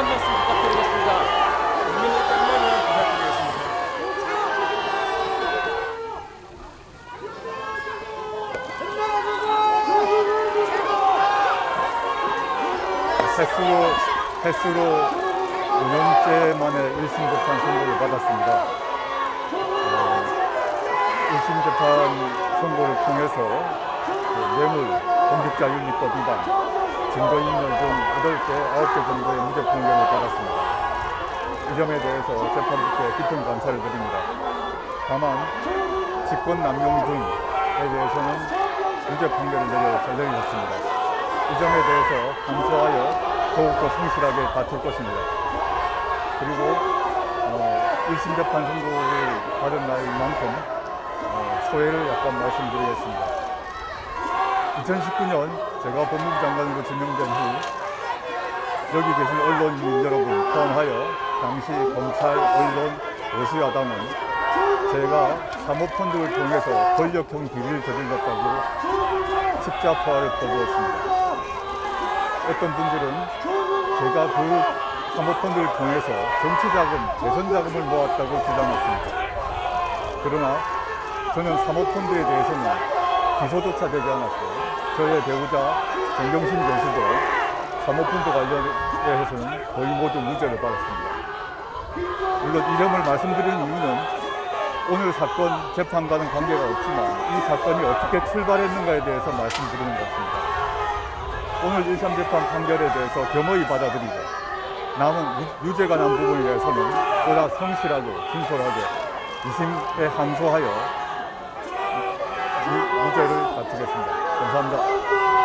한 말씀 부탁드리겠습니다. 국민의 한마디만 부탁드리겠습니다. 횟수로, 횟수로 5년째 만에 1심 재판 선고를 받았습니다. 어, 1심 재판 선고를 통해서 그 뇌물, 공직자 윤리법 위반, 증거인멸 등 8개, 9개 정도의 무죄 판결을 받았습니다. 이 점에 대해서 재판부께 깊은 감사를 드립니다. 다만 직권 남용 등에 대해서는 무죄 판결을 내릴 예정이었습니다. 이 점에 대해서 감수하여 더욱더 성실하게 다툴 것입니다. 그리고 어, 1심 재판 선고를 받은 날인 만큼 어, 소회를 약간 말씀드리겠습니다. 2019년 제가 법무부 장관으로 지명된 후 여기 계신 언론인 여러분 포함하여 당시 검찰, 언론, 보수야당은 제가 사모펀드를 통해서 권력형 비리를 저질렀다고 십자포화를 퍼부었습니다. 어떤 분들은 제가 그 사모펀드를 통해서 정치자금, 대선자금을 모았다고 주장했습니다. 그러나 저는 사모펀드에 대해서는 기소조차 되지 않았고 저의 배우자 정경심 교수도 사모펀드 관련해서는 거의 모두 무죄를 받았습니다. 물론 이름을 말씀드리는 이유는 오늘 사건 재판과는 관계가 없지만 이 사건이 어떻게 출발했는가에 대해서 말씀드리는 것 같습니다. 오늘 1심 재판 판결에 대해서 겸허히 받아들이고 남은 유- 유죄가 난 부분에 대해서는 보다 성실하고 진솔하게 2심에 항소하여 무- 무죄를 다투겠습니다. 감사합니다.